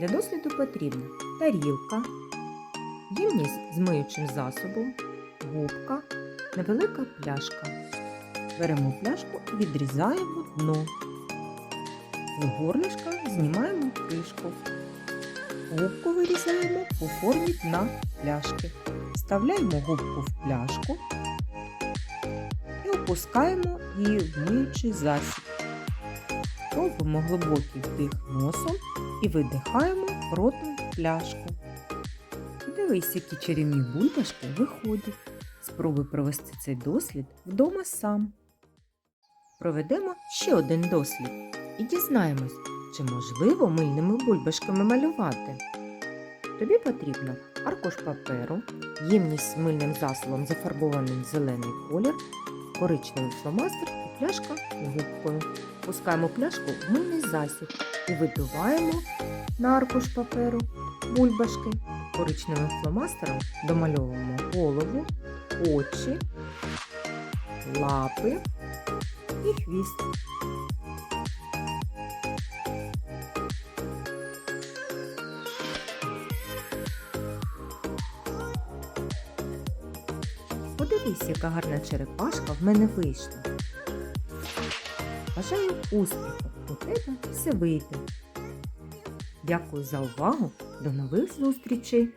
Для досліду потрібна тарілка, ємність з миючим засобом, губка, невелика пляшка. Беремо пляшку і відрізаємо дно. З горлишка знімаємо кришку. Губку вирізаємо у формі дна пляшки. Вставляємо губку в пляшку і опускаємо її в миючий засіб. Робимо глибокий вдих носом і видихаємо ротом пляшку. Дивись, які чарівні бульбашки виходять. Спробуй провести цей дослід вдома сам. Проведемо ще один дослід і дізнаємось, чи можливо мильними бульбашками малювати. Тобі потрібно аркуш паперу, ємність з мильним засобом зафарбований в зелений колір, коричневий фломастер пляшка губкою. Пускаємо пляшку в мильний засіб і видуваємо на аркуш паперу бульбашки. Коричневим фломастером домальовуємо голову, очі, лапи і хвіст. Подивись, яка гарна черепашка в мене вийшла. Бажаю успіху! У все вийде. Дякую за увагу. До нових зустрічей!